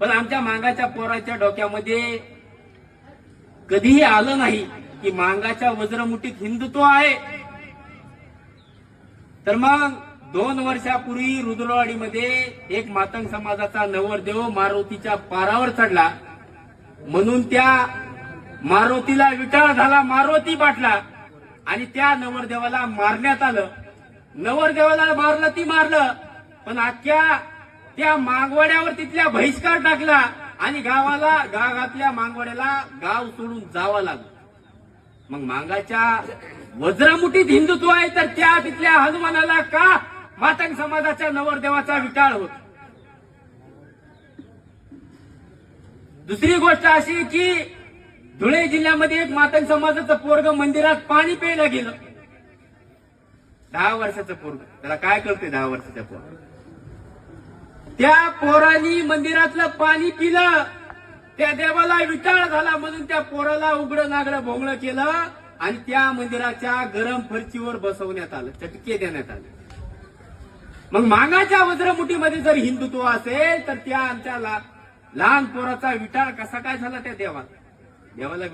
पण आमच्या मांगाच्या पोराच्या डोक्यामध्ये कधीही आलं नाही की मांगाच्या वज्रमुठीत हिंदुत्व आहे. तर मग दोन वर्षापूर्वी रुद्रवाडीमध्ये एक मातंग समाजाचा नवरदेव मारुतीच्या पारावर चढला. म्हणून त्या मारुतीला विटाळ झाला मारुती पाटला. आणि त्या नवरदेवाला मारण्यात आलं. नवरदेवाला मारलं ती मारलं. पण अख्ख्या त्या मागवाड्यावर तिथल्या बहिष्कार टाकला आणि गावाला गावातल्या मागवड्याला गाव सोडून जावं लागलं. मग मांगाच्या वज्रमुठीत हिंदुत्व आहे तर त्या तिथल्या हनुमानाला का मातंग समाजाच्या नवरदेवाचा विटाळ होत? दुसरी गोष्ट अशी की धुळे जिल्ह्यामध्ये एक मातंग समाजाचं पोरग मंदिरात पाणी प्यायला गेलं. दहा वर्षाचं पोरग. त्याला काय कळते दहा वर्षाच्या पोरग त्या पोरानी मंदिरातलं पाणी पिलं. त्या देवाला विटाळ झाला म्हणून त्या पोराला उघडं नागडं भोंगळं केलं आणि त्या मंदिराच्या गरम फरचीवर बसवण्यात आलं चटके देण्यात आले. मग मागाच्या वज्रमुठीमध्ये जर हिंदुत्व असेल तर त्या आमच्या लहान पोराचा विटाळ कसा काय झाला त्या देवाला? देवाला